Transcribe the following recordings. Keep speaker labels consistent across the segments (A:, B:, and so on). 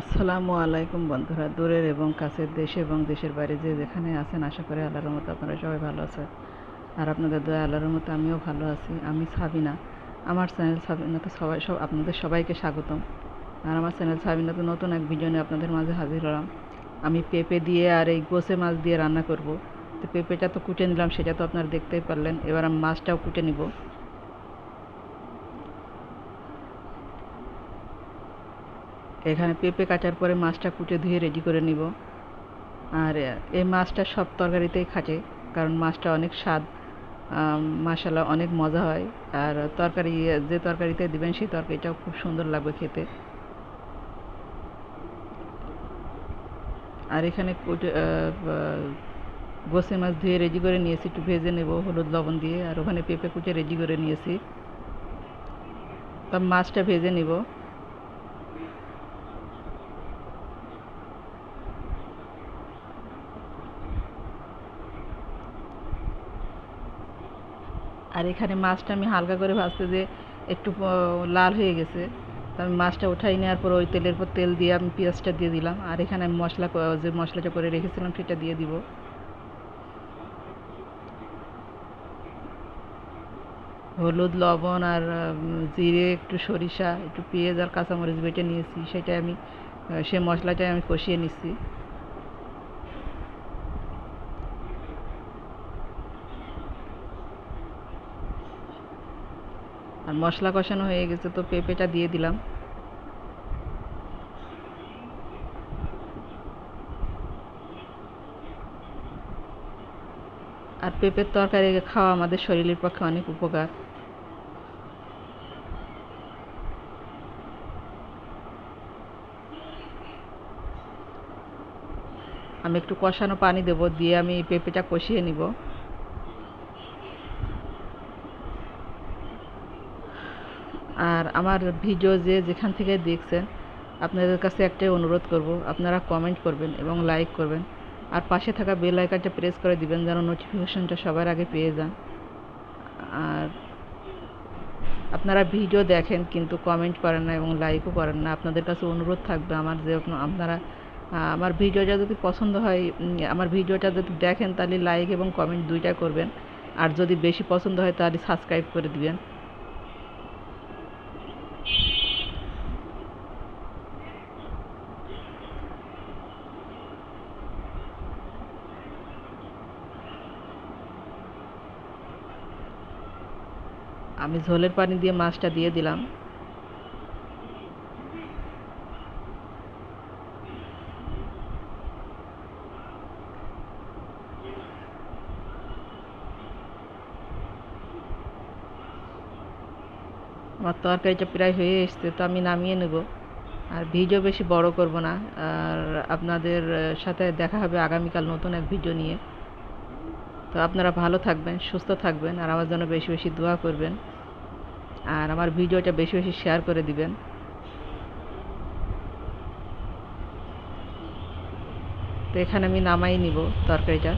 A: আসসালামু আলাইকুম বন্ধুরা, দূরের এবং কাছের দেশে এবং দেশের বাইরে যে যেখানে আছেন, আশা করি আল্লাহর মতো আপনারা সবাই ভালো আছেন। আর আপনাদের দয়া, আল্লাহর মতো আমিও ভালো আছি। আমি সাবিনা, আমার চ্যানেল সাবিনাতে সবাই, সব, আপনাদের সবাইকে স্বাগতম। আর আমার চ্যানেল সাবিনাতে নতুন এক ভিডিও আপনাদের মাঝে হাজির হলাম। আমি পেঁপে দিয়ে আর এই গোসে মাছ দিয়ে রান্না করব। তো পেঁপেটা তো কুটে নিলাম, সেটা তো আপনারা দেখতেই পারলেন। এবার আমি মাছটাও কুটে নিব। এখানে পেঁপে কাটার পরে মাছটা কুটে ধুয়ে রেডি করে নিব। আর এই মাছটা সব তরকারিতেই খাটে, কারণ মাছটা অনেক স্বাদ মাসালা অনেক মজা হয়। আর তরকারি, যে তরকারিতে দিবেন সেই তরকারিটাও খুব সুন্দর লাগবে খেতে। আর এখানে গোসে মাছ ধুয়ে রেডি করে নিয়েছি, একটু ভেজে নেব হলুদ লবণ দিয়ে। আর ওখানে পেঁপে কুটে রেডি করে নিয়েছি। তবে মাছটা ভেজে নিব। আর এখানে মাছটা আমি হালকা করে ভাজতে দিয়ে একটু লাল হয়ে গেছে তো আমি মাছটা উঠাই নেওয়ার পর ওই তেলের পর তেল দিয়ে আমি পেঁয়াজটা দিয়ে দিলাম। আর এখানে আমি মশলা যে মশলাটা করে রেখেছিলাম সেটা দিয়ে দিব। হলুদ, লবণ আর জিরে, একটু সরিষা, একটু পেঁয়াজ আর কাঁচামরিচ বেটে নিয়েছি সেটা আমি সে মশলাটাই আমি কষিয়ে নিচ্ছি। আর মশলা কষানো হয়ে গেছে, তো পেঁপেটা দিয়ে দিলাম। আর পেঁপের তরকারি খাওয়া আমাদের শরীরের পক্ষে অনেক উপকার। আমি একটু কষানো পানি দেব, দিয়ে আমি পেঁপেটা কষিয়ে নিব। আর আমার ভিডিও যে যেখান থেকে দেখছেন, আপনাদের কাছে একটাই অনুরোধ করব, আপনারা কমেন্ট করবেন এবং লাইক করবেন। আর পাশে থাকা বেল আইকনটা প্রেস করে দিবেন যেন নোটিফিকেশনটা সবার আগে পেয়ে যান। আর আপনারা ভিডিও দেখেন কিন্তু কমেন্ট করেন না এবং লাইকও করেন না। আপনাদের কাছে অনুরোধ থাকবে আমার যে আপনারা আমার ভিডিওটা যদি পছন্দ হয় আমার ভিডিওটা যদি দেখেন তাহলে লাইক এবং কমেন্ট দুইটা করবেন। আর যদি বেশি পছন্দ হয় তাহলে সাবস্ক্রাইব করে দিবেন। আমি ঝোলের পানি দিয়ে মাছটা দিয়ে দিলাম। আমার তরকারিটা প্রায় হয়ে এসছে, তো আমি নামিয়ে নেব। আর ভিডিও বেশি বড় করব না, আর আপনাদের সাথে দেখা হবে আগামীকাল নতুন এক ভিডিও নিয়ে। তো আপনারা ভালো থাকবেন, সুস্থ থাকবেন আর আমার জন্য বেশি বেশি দোয়া করবেন। আর আমার ভিডিওটা বেশি বেশি শেয়ার করে দিবেন। তো এখানে আমি নামাই নিব তরকারিটা।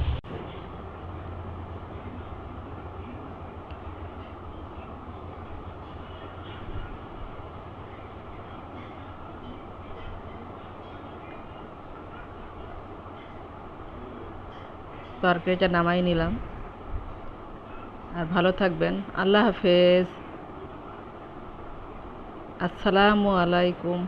A: তরকারিটা নামাই নিলাম। আর ভালো থাকবেন। আল্লাহ হাফেজ। আসসালামু আলাইকুম।